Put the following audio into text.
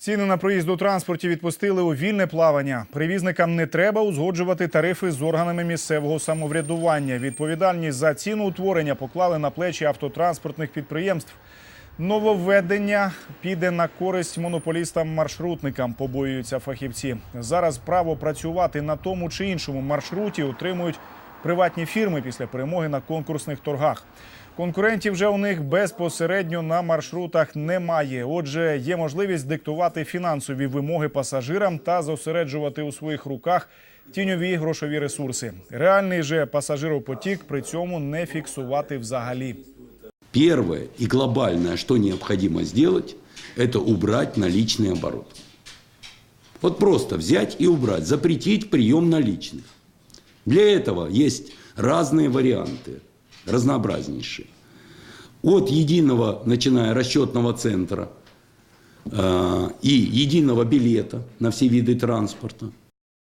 Ціни на проїзд у транспорті відпустили у вільне плавання. Перевізникам не треба узгоджувати тарифи з органами місцевого самоврядування. Відповідальність за ціноутворення поклали на плечі автотранспортних підприємств. Нововведення піде на користь монополістам-маршрутникам, побоюються фахівці. Зараз право працювати на тому чи іншому маршруті отримують приватні фірми після перемоги на конкурсних торгах. Конкурентів вже у них безпосередньо на маршрутах немає. Отже, є можливість диктувати фінансові вимоги пасажирам та зосереджувати у своїх руках тіньові грошові ресурси. Реальний же пасажиропотік при цьому не фіксувати взагалі. Первое и глобальное, что необходимо сделать, это убрать наличный оборот. Вот просто взять и убрать, запретить прием наличных. Для этого есть разные варианты, разнообразнейшие. От единого, начиная расчетного центра э, и единого билета на все виды транспорта,